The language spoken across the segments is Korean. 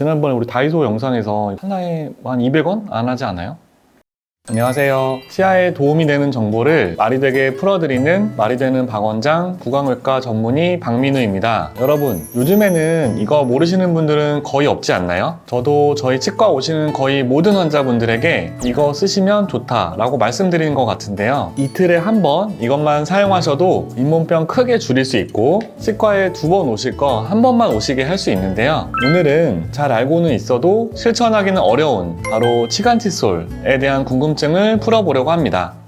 지난번에 우리 다이소 영상에서 하나에 한 200원 안 하지 않아요? 안녕하세요. 치아에 도움이 되는 정보를 말이 되게 풀어드리는 말이 되는 박원장 구강외과 전문의 박민우입니다. 여러분, 요즘에는 이거 모르시는 분들은 거의 없지 않나요? 저도 저희 치과 오시는 거의 모든 환자분들에게 이거 쓰시면 좋다라고 말씀드리는 것 같은데요. 이틀에 한 번 이것만 사용하셔도 잇몸병 크게 줄일 수 있고 치과에 두 번 오실 거 한 번만 오시게 할 수 있는데요. 오늘은 잘 알고는 있어도 실천하기는 어려운 바로 치간칫솔에 대한 궁금 증을 풀어보려고 합니다.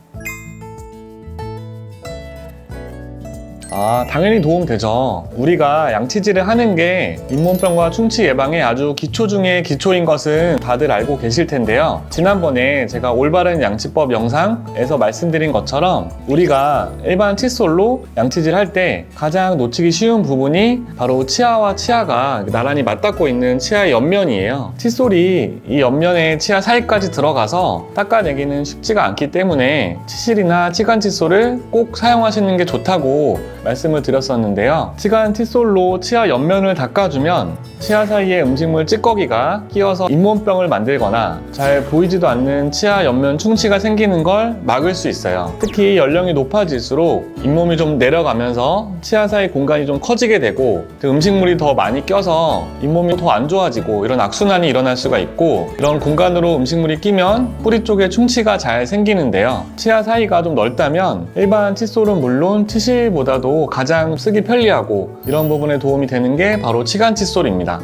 아, 당연히 도움 되죠. 우리가 양치질을 하는 게 잇몸병과 충치 예방에 아주 기초 중에 기초인 것은 다들 알고 계실 텐데요. 지난번에 제가 올바른 양치법 영상에서 말씀드린 것처럼 우리가 일반 칫솔로 양치질 할 때 가장 놓치기 쉬운 부분이 바로 치아와 치아가 나란히 맞닿고 있는 치아의 옆면이에요. 칫솔이 이 옆면에 치아 사이까지 들어가서 닦아내기는 쉽지가 않기 때문에 치실이나 치간 칫솔을 꼭 사용하시는 게 좋다고 말씀을 드렸었는데요. 치간 칫솔로 치아 옆면을 닦아주면 치아 사이에 음식물 찌꺼기가 끼어서 잇몸병을 만들거나 잘 보이지도 않는 치아 옆면 충치가 생기는 걸 막을 수 있어요. 특히 연령이 높아질수록 잇몸이 좀 내려가면서 치아 사이 공간이 좀 커지게 되고 그 음식물이 더 많이 껴서 잇몸이 더 안 좋아지고 이런 악순환이 일어날 수가 있고 이런 공간으로 음식물이 끼면 뿌리 쪽에 충치가 잘 생기는데요. 치아 사이가 좀 넓다면 일반 칫솔은 물론 치실보다도 가장 쓰기 편리하고 이런 부분에 도움이 되는 게 바로 치간 칫솔입니다.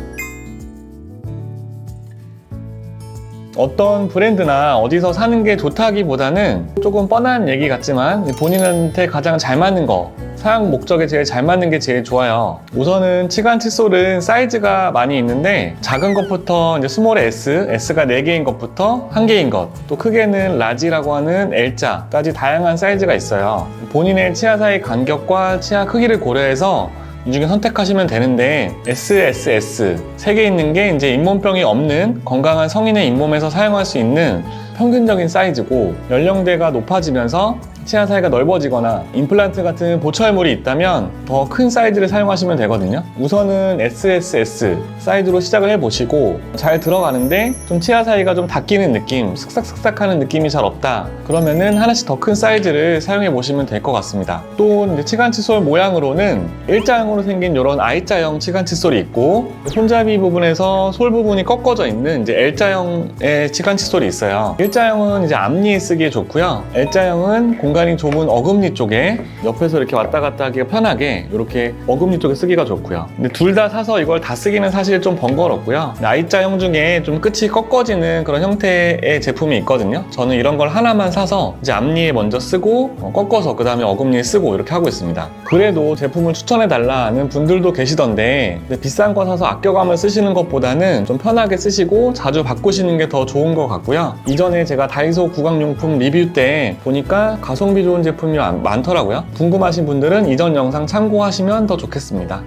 어떤 브랜드나 어디서 사는 게 좋다기보다는 조금 뻔한 얘기 같지만 본인한테 가장 잘 맞는 거 사용 목적에 제일 잘 맞는 게 제일 좋아요. 우선은 치간 칫솔은 사이즈가 많이 있는데 작은 것부터 이제 스몰 S, S가 4개인 것부터 1개인 것, 또 크게는 라지라고 하는 L자까지 다양한 사이즈가 있어요. 본인의 치아 사이 간격과 치아 크기를 고려해서 이 중에 선택하시면 되는데 SSS 세 개 있는 게 이제 잇몸병이 없는 건강한 성인의 잇몸에서 사용할 수 있는 평균적인 사이즈고 연령대가 높아지면서 치아 사이가 넓어지거나 임플란트 같은 보철물이 있다면 더 큰 사이즈를 사용하시면 되거든요. 우선은 SSS 사이즈로 시작을 해보시고 잘 들어가는데 좀 치아 사이가 좀 닫히는 느낌, 슥싹슥싹 하는 느낌이 잘 없다. 그러면은 하나씩 더 큰 사이즈를 사용해 보시면 될 것 같습니다. 또 치간 칫솔 모양으로는 일자형으로 생긴 이런 I자형 치간 칫솔이 있고 손잡이 부분에서 솔 부분이 꺾어져 있는 이제 L자형의 치간 칫솔이 있어요. 일자형은 이제 앞니에 쓰기에 좋고요. L자형은 공간 이 좁은 어금니 쪽에 옆에서 이렇게 왔다 갔다 하기가 편하게 이렇게 어금니 쪽에 쓰기가 좋고요. 근데 둘 다 사서 이걸 다 쓰기는 사실 좀 번거롭고요. I자형 중에 좀 끝이 꺾어지는 그런 형태의 제품이 있거든요. 저는 이런 걸 하나만 사서 이제 앞니에 먼저 쓰고 어, 꺾어서 그 다음에 어금니에 쓰고 이렇게 하고 있습니다. 그래도 제품을 추천해 달라는 분들도 계시던데 비싼 거 사서 아껴가며 쓰시는 것보다는 좀 편하게 쓰시고 자주 바꾸시는 게 더 좋은 것 같고요. 이전에 제가 다이소 구강용품 리뷰 때 보니까 가성 비 좋은 제품이 많- 많더라고요. 궁금하신 분들은 이전 영상 참고하시면 더 좋겠습니다.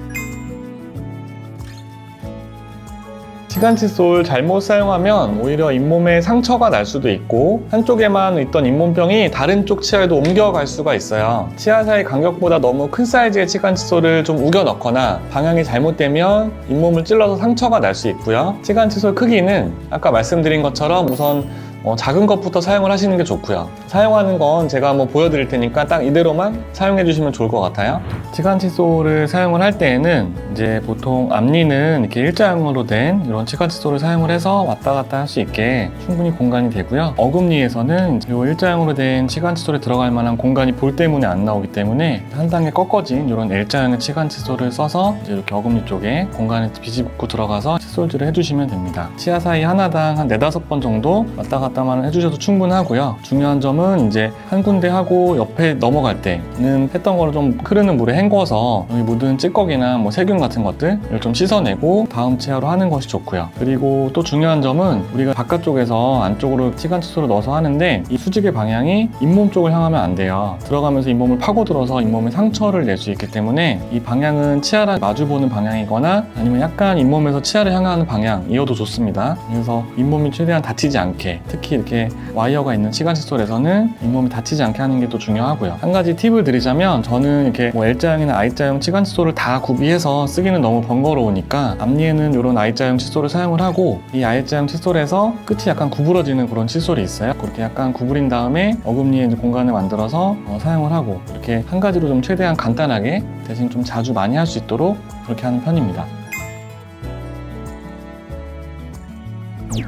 시간 칫솔 잘못 사용하면 오히려 잇몸에 상처가 날 수도 있고 한쪽에만 있던 잇몸병이 다른 쪽 치아에도 옮겨갈 수가 있어요. 치아 사이 간격보다 너무 큰 사이즈의 치간 칫솔을 좀 우겨 넣거나 방향이 잘못되면 잇몸을 찔러서 상처가 날 수 있고요. 치간 칫솔 크기는 아까 말씀드린 것처럼 우선 어, 작은 것부터 사용을 하시는 게 좋고요. 사용하는 건 제가 한번 보여드릴 테니까 딱 이대로만 사용해 주시면 좋을 것 같아요. 치간 칫솔을 사용을 할 때에는 이제 보통 앞니는 이렇게 일자형으로 된 이런 치간 칫솔을 사용을 해서 왔다 갔다 할 수 있게 충분히 공간이 되고요. 어금니에서는 이 일자형으로 된 치간 칫솔에 들어갈 만한 공간이 볼 때문에 안 나오기 때문에 한 단계 꺾어진 이런 L자형의 치간 칫솔을 써서 이렇게 어금니 쪽에 공간에 비집고 들어가서 칫솔질을 해주시면 됩니다. 치아 사이 하나당 한 네다섯 번 정도 왔다 갔다 만 해주셔도 충분하고요. 중요한 점은 이제 한 군데 하고 옆에 넘어갈 때는 했던 거를 좀 흐르는 물에 헹궈서 묻은 찌꺼기나 뭐 세균 같은 것들을 좀 씻어내고 다음 치아로 하는 것이 좋고요. 그리고 또 중요한 점은 우리가 바깥쪽에서 안쪽으로 치간 칫솔을 넣어서 하는데 이 수직의 방향이 잇몸 쪽을 향하면 안 돼요. 들어가면서 잇몸을 파고들어서 잇몸에 상처를 낼 수 있기 때문에 이 방향은 치아랑 마주보는 방향이거나 아니면 약간 잇몸에서 치아를 향하는 방향이어도 좋습니다. 그래서 잇몸이 최대한 다치지 않게 특히 특히 이렇게 와이어가 있는 치간 칫솔에서는 잇몸이 다치지 않게 하는 게 또 중요하고요. 한 가지 팁을 드리자면 저는 이렇게 뭐 L자형이나 I자형 치간 칫솔을 다 구비해서 쓰기는 너무 번거로우니까 앞니에는 이런 I자형 칫솔을 사용을 하고 이 I자형 칫솔에서 끝이 약간 구부러지는 그런 칫솔이 있어요. 그렇게 약간 구부린 다음에 어금니에 공간을 만들어서 어, 사용을 하고 이렇게 한 가지로 좀 최대한 간단하게 대신 좀 자주 많이 할 수 있도록 그렇게 하는 편입니다.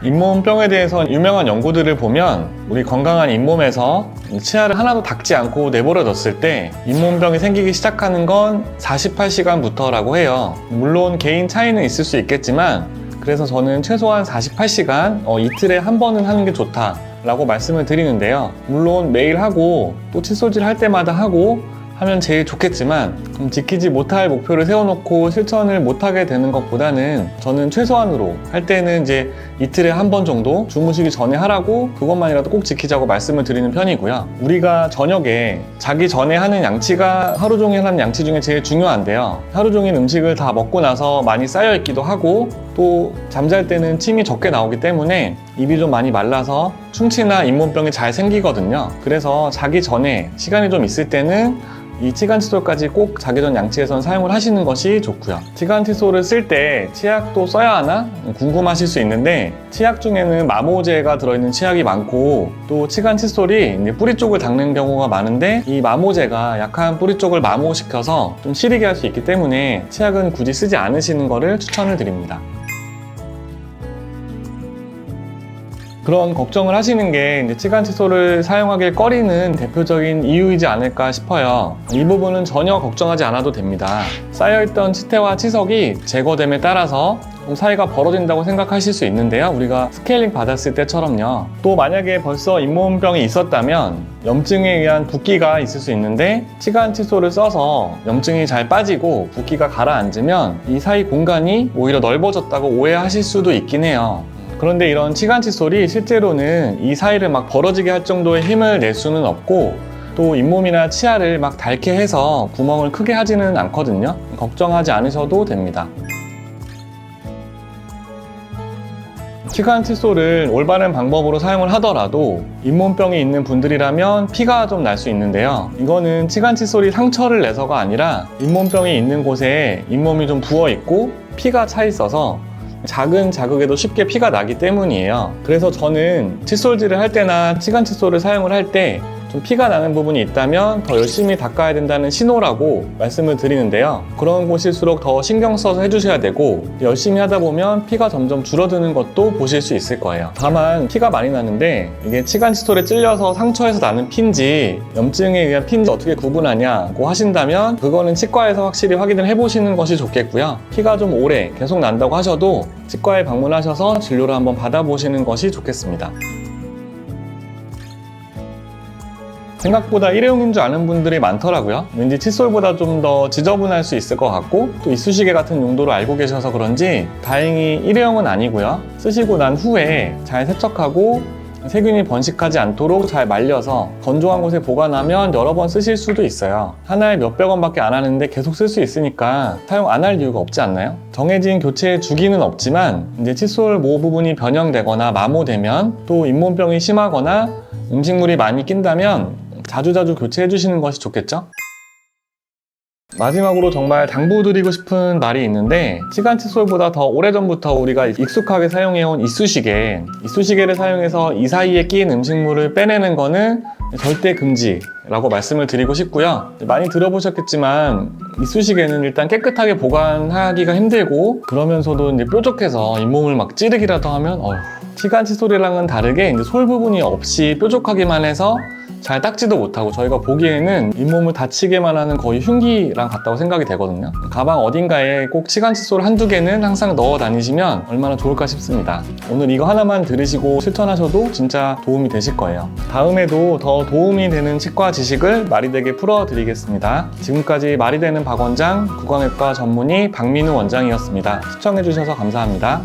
잇몸병에 대해서 유명한 연구들을 보면 우리 건강한 잇몸에서 치아를 하나도 닦지 않고 내버려뒀을 때 잇몸병이 생기기 시작하는 건 48시간부터라고 해요. 물론 개인 차이는 있을 수 있겠지만 그래서 저는 최소한 48시간 어, 이틀에 한 번은 하는 게 좋다. 라고 말씀을 드리는데요. 물론 매일 하고 또 칫솔질 할 때마다 하고 하면 제일 좋겠지만 좀 지키지 못할 목표를 세워놓고 실천을 못하게 되는 것보다는 저는 최소한으로 할 때는 이제 이틀에 한 번 정도 주무시기 전에 하라고 그것만이라도 꼭 지키자고 말씀을 드리는 편이고요. 우리가 저녁에 자기 전에 하는 양치가 하루 종일 하는 양치 중에 제일 중요한데요. 하루 종일 음식을 다 먹고 나서 많이 쌓여 있기도 하고 또 잠잘 때는 침이 적게 나오기 때문에 입이 좀 많이 말라서 충치나 잇몸병이 잘 생기거든요. 그래서 자기 전에 시간이 좀 있을 때는 이 치간 칫솔까지 꼭 자기 전 양치에선 사용을 하시는 것이 좋고요. 치간 칫솔을 쓸 때 치약도 써야 하나 궁금하실 수 있는데 치약 중에는 마모제가 들어있는 치약이 많고 또 치간 칫솔이 이제 뿌리 쪽을 닦는 경우가 많은데 이 마모제가 약한 뿌리 쪽을 마모시켜서 좀 시리게 할 수 있기 때문에 치약은 굳이 쓰지 않으시는 것을 추천을 드립니다. 그런 걱정을 하시는 게 이제 치간 칫솔을 사용하길 꺼리는 대표적인 이유이지 않을까 싶어요. 이 부분은 전혀 걱정하지 않아도 됩니다. 쌓여있던 치태와 치석이 제거됨에 따라서 좀 사이가 벌어진다고 생각하실 수 있는데요. 우리가 스케일링 받았을 때처럼요. 또 만약에 벌써 잇몸병이 있었다면 염증에 의한 붓기가 있을 수 있는데 치간 칫솔을 써서 염증이 잘 빠지고 붓기가 가라앉으면 이 사이 공간이 오히려 넓어졌다고 오해하실 수도 있긴 해요. 그런데 이런 치간 칫솔이 실제로는 이 사이를 막 벌어지게 할 정도의 힘을 낼 수는 없고 또 잇몸이나 치아를 막 닳게 해서 구멍을 크게 하지는 않거든요. 걱정하지 않으셔도 됩니다. 치간 칫솔을 올바른 방법으로 사용을 하더라도 잇몸병이 있는 분들이라면 피가 좀 날 수 있는데요. 이거는 치간 칫솔이 상처를 내서가 아니라 잇몸병이 있는 곳에 잇몸이 좀 부어 있고 피가 차 있어서 작은 자극에도 쉽게 피가 나기 때문이에요. 그래서 저는 칫솔질을 할 때나 치간 칫솔을 사용을 할때 좀 피가 나는 부분이 있다면 더 열심히 닦아야 된다는 신호라고 말씀을 드리는데요. 그런 곳일수록 더 신경 써서 해주셔야 되고 열심히 하다 보면 피가 점점 줄어드는 것도 보실 수 있을 거예요. 다만 피가 많이 나는데 이게 치간 칫솔에 찔려서 상처에서 나는 피인지 염증에 의한 피인지 어떻게 구분하냐고 하신다면 그거는 치과에서 확실히 확인을 해보시는 것이 좋겠고요. 피가 좀 오래 계속 난다고 하셔도 치과에 방문하셔서 진료를 한번 받아보시는 것이 좋겠습니다. 생각보다 일회용인 줄 아는 분들이 많더라고요. 왠지 칫솔보다 좀 더 지저분할 수 있을 것 같고 또 이쑤시개 같은 용도로 알고 계셔서 그런지 다행히 일회용은 아니고요. 쓰시고 난 후에 잘 세척하고 세균이 번식하지 않도록 잘 말려서 건조한 곳에 보관하면 여러 번 쓰실 수도 있어요. 하나에 몇백 원밖에 안 하는데 계속 쓸 수 있으니까 사용 안 할 이유가 없지 않나요? 정해진 교체 주기는 없지만 이제 칫솔 모 부분이 변형되거나 마모되면 또 잇몸병이 심하거나 음식물이 많이 낀다면 자주자주 교체해 주시는 것이 좋겠죠? 마지막으로 정말 당부드리고 싶은 말이 있는데 치간 칫솔보다 더 오래전부터 우리가 익숙하게 사용해온 이쑤시개 이쑤시개를 사용해서 이 사이에 끼인 음식물을 빼내는 거는 절대 금지라고 말씀을 드리고 싶고요 많이 들어보셨겠지만 이쑤시개는 일단 깨끗하게 보관하기가 힘들고 그러면서도 이제 뾰족해서 잇몸을 막 찌르기라도 하면 어휴 치간 칫솔이랑은 다르게 이제 솔 부분이 없이 뾰족하기만 해서 잘 닦지도 못하고 저희가 보기에는 잇몸을 다치게만 하는 거의 흉기랑 같다고 생각이 되거든요. 가방 어딘가에 꼭 치간 칫솔 한두 개는 항상 넣어 다니시면 얼마나 좋을까 싶습니다. 오늘 이거 하나만 들으시고 실천하셔도 진짜 도움이 되실 거예요. 다음에도 더 도움이 되는 치과 지식을 마리되게 풀어드리겠습니다. 지금까지 마리되는 박원장 구강외과 전문의 박민우 원장이었습니다. 시청해주셔서 감사합니다.